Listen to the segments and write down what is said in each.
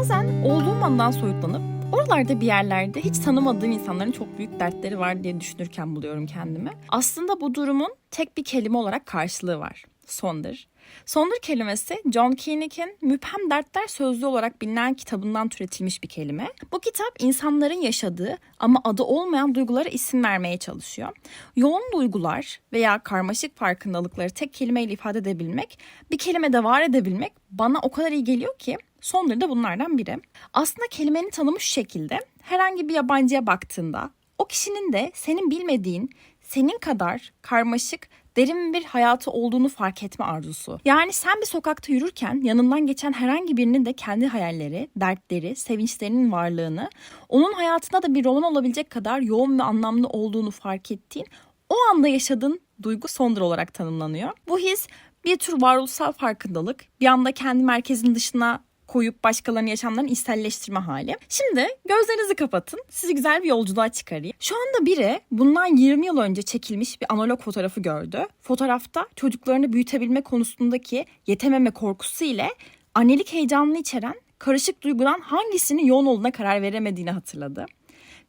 Bazen olduğum andan soyutlanıp oralarda bir yerlerde hiç tanımadığım insanların çok büyük dertleri var diye düşünürken buluyorum kendimi. Aslında bu durumun tek bir kelime olarak karşılığı var. Sondur. Sondur kelimesi John Koenig'in Müphem Dertler Sözlü olarak bilinen kitabından türetilmiş bir kelime. Bu kitap insanların yaşadığı ama adı olmayan duygulara isim vermeye çalışıyor. Yoğun duygular veya karmaşık farkındalıkları tek kelimeyle ifade edebilmek, bir kelimede var edebilmek bana o kadar iyi geliyor ki Sondur da bunlardan biri. Aslında kelimenin tanımı şu şekilde. Herhangi bir yabancıya baktığında o kişinin de senin bilmediğin, senin kadar karmaşık, derin bir hayatı olduğunu fark etme arzusu. Yani sen bir sokakta yürürken yanından geçen herhangi birinin de kendi hayalleri, dertleri, sevinçlerinin varlığını, onun hayatında da bir roman olabilecek kadar yoğun ve anlamlı olduğunu fark ettiğin, o anda yaşadığın duygu sondur olarak tanımlanıyor. Bu his bir tür varoluşsal farkındalık, bir anda kendi merkezin dışına koyup başkalarının yaşamlarını içselleştirme hali. Şimdi gözlerinizi kapatın. Sizi güzel bir yolculuğa çıkarayım. Şu anda biri bundan 20 yıl önce çekilmiş bir analog fotoğrafı gördü. Fotoğrafta çocuklarını büyütebilme konusundaki yetememe korkusu ile annelik heyecanını içeren karışık duygudan hangisinin yoğun olduğuna karar veremediğini hatırladı.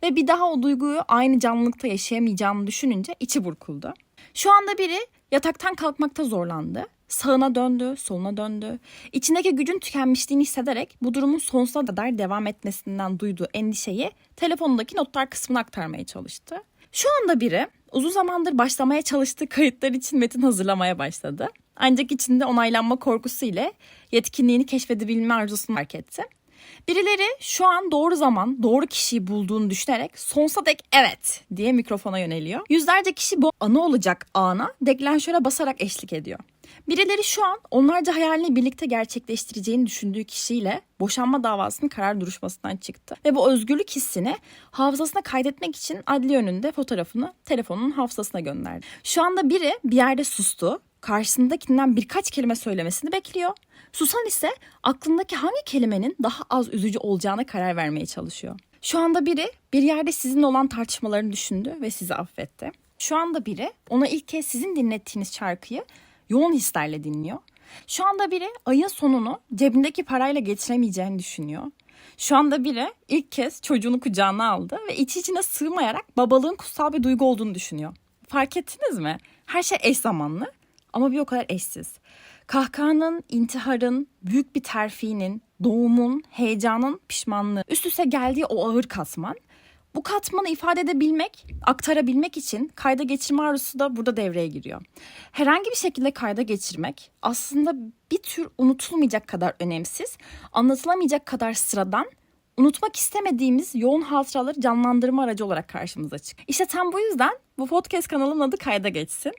Ve bir daha o duyguyu aynı canlılıkta yaşayamayacağını düşününce içi burkuldu. Şu anda biri yataktan kalkmakta zorlandı. Sağına döndü, soluna döndü. İçindeki gücün tükenmişliğini hissederek bu durumun sonsuza kadar devam etmesinden duyduğu endişeyi telefonundaki notlar kısmına aktarmaya çalıştı. Şu anda biri uzun zamandır başlamaya çalıştığı kayıtlar için metin hazırlamaya başladı. Ancak içinde onaylanma korkusu ile yetkinliğini keşfedebilme arzusunu fark etti. Birileri şu an doğru zaman, doğru kişiyi bulduğunu düşünerek sonsuza dek evet diye mikrofona yöneliyor. Yüzlerce kişi bu anı olacak ana deklanşöre basarak eşlik ediyor. Birileri şu an onlarca hayalini birlikte gerçekleştireceğini düşündüğü kişiyle boşanma davasının karar duruşmasından çıktı. Ve bu özgürlük hissini hafızasına kaydetmek için adli önünde fotoğrafını telefonunun hafızasına gönderdi. Şu anda biri bir yerde sustu, karşısındakinden birkaç kelime söylemesini bekliyor. Susan ise aklındaki hangi kelimenin daha az üzücü olacağına karar vermeye çalışıyor. Şu anda biri bir yerde sizinle olan tartışmalarını düşündü ve sizi affetti. Şu anda biri ona ilk kez sizin dinlettiğiniz şarkıyı yoğun hislerle dinliyor. Şu anda biri ayın sonunu cebindeki parayla geçiremeyeceğini düşünüyor. Şu anda biri ilk kez çocuğunu kucağına aldı ve içi içine sığmayarak babalığın kutsal bir duygu olduğunu düşünüyor. Fark ettiniz mi? Her şey eş zamanlı ama bir o kadar eşsiz. Kahkahanın, intiharın, büyük bir terfinin, doğumun, heyecanın, pişmanlığı, üst üste geldiği o ağır katman bu katmanı ifade edebilmek, aktarabilmek için kayda geçirme arzusu da burada devreye giriyor. Herhangi bir şekilde kayda geçirmek aslında bir tür unutulmayacak kadar önemsiz, anlatılamayacak kadar sıradan, unutmak istemediğimiz yoğun hatıraları canlandırma aracı olarak karşımıza çık. İşte tam bu yüzden bu podcast kanalımın adı Kayda Geçsin.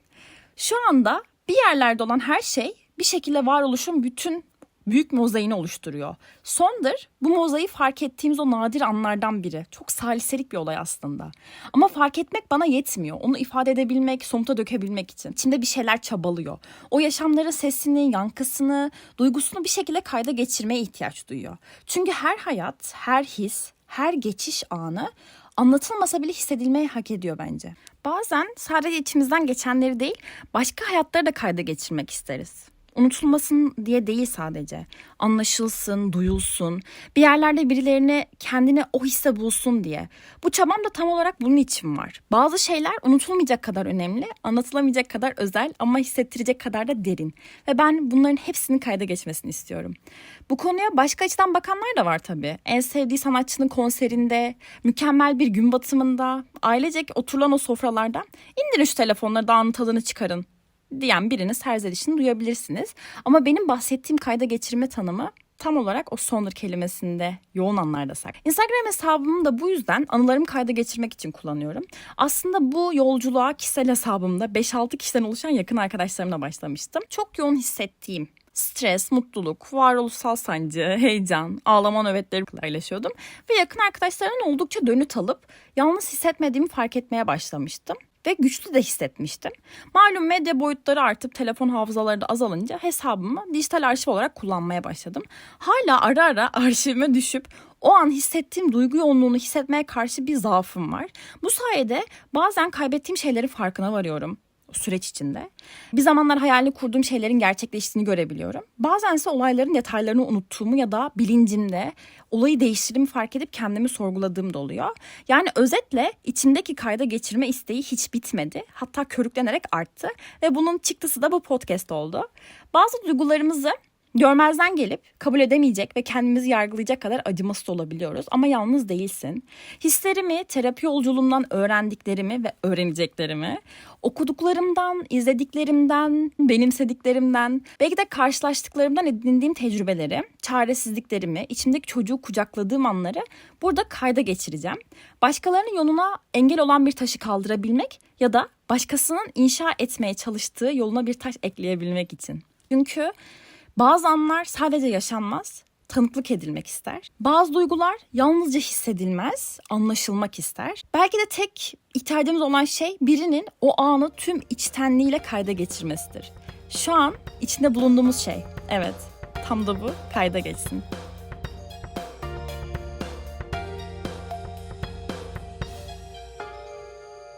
Şu anda bir yerlerde olan her şey bir şekilde varoluşun bütün büyük mozaiğini oluşturuyor. Sondur bu mozaiği fark ettiğimiz o nadir anlardan biri. Çok saliselik bir olay aslında. Ama fark etmek bana yetmiyor. Onu ifade edebilmek, somuta dökebilmek için. İçimde bir şeyler çabalıyor. O yaşamların sesini, yankısını, duygusunu bir şekilde kayda geçirmeye ihtiyaç duyuyor. Çünkü her hayat, her his, her geçiş anı anlatılmasa bile hissedilmeyi hak ediyor bence. Bazen sadece içimizden geçenleri değil, başka hayatları da kayda geçirmek isteriz unutulmasın diye değil sadece. Anlaşılsın, duyulsun, bir yerlerde birilerine kendini o hisse bulsun diye. Bu çabam da tam olarak bunun için var. Bazı şeyler unutulmayacak kadar önemli, anlatılamayacak kadar özel ama hissettirecek kadar da derin. Ve ben bunların hepsinin kayda geçmesini istiyorum. Bu konuya başka açıdan bakanlar da var tabii. En sevdiği sanatçının konserinde, mükemmel bir gün batımında, ailecek oturulan o sofralarda indirin şu telefonları dağının tadını çıkarın diyen birinin serzenişini duyabilirsiniz. Ama benim bahsettiğim kayda geçirme tanımı tam olarak o sondur kelimesinde yoğun anlarda sak. Instagram hesabımı da bu yüzden anılarımı kayda geçirmek için kullanıyorum. Aslında bu yolculuğa kişisel hesabımda 5-6 kişiden oluşan yakın arkadaşlarımla başlamıştım. Çok yoğun hissettiğim stres, mutluluk, varoluşsal sancı, heyecan, ağlama nöbetleri paylaşıyordum. Ve yakın arkadaşlarımın oldukça dönüt alıp yalnız hissetmediğimi fark etmeye başlamıştım ve güçlü de hissetmiştim. Malum medya boyutları artıp telefon hafızaları da azalınca hesabımı dijital arşiv olarak kullanmaya başladım. Hala ara ara arşivime düşüp o an hissettiğim duygu yoğunluğunu hissetmeye karşı bir zaafım var. Bu sayede bazen kaybettiğim şeylerin farkına varıyorum. Süreç içinde. Bir zamanlar hayalini kurduğum şeylerin gerçekleştiğini görebiliyorum. Bazen ise olayların detaylarını unuttuğumu ya da bilincimde olayı değiştirdiğimi fark edip kendimi sorguladığım da oluyor. Yani özetle içimdeki kayda geçirme isteği hiç bitmedi. Hatta körüklenerek arttı ve bunun çıktısı da bu podcast oldu. Bazı duygularımızı Görmezden gelip kabul edemeyecek ve kendimizi yargılayacak kadar acımasız olabiliyoruz ama yalnız değilsin. Hislerimi, terapi yolculuğumdan öğrendiklerimi ve öğreneceklerimi, okuduklarımdan, izlediklerimden, benimsediklerimden, belki de karşılaştıklarımdan edindiğim tecrübeleri, çaresizliklerimi, içimdeki çocuğu kucakladığım anları burada kayda geçireceğim. Başkalarının yoluna engel olan bir taşı kaldırabilmek ya da başkasının inşa etmeye çalıştığı yoluna bir taş ekleyebilmek için. Çünkü bazı anlar sadece yaşanmaz, tanıklık edilmek ister. Bazı duygular yalnızca hissedilmez, anlaşılmak ister. Belki de tek ihtiyacımız olan şey birinin o anı tüm içtenliğiyle kayda geçirmesidir. Şu an içinde bulunduğumuz şey. Evet, tam da bu kayda geçsin.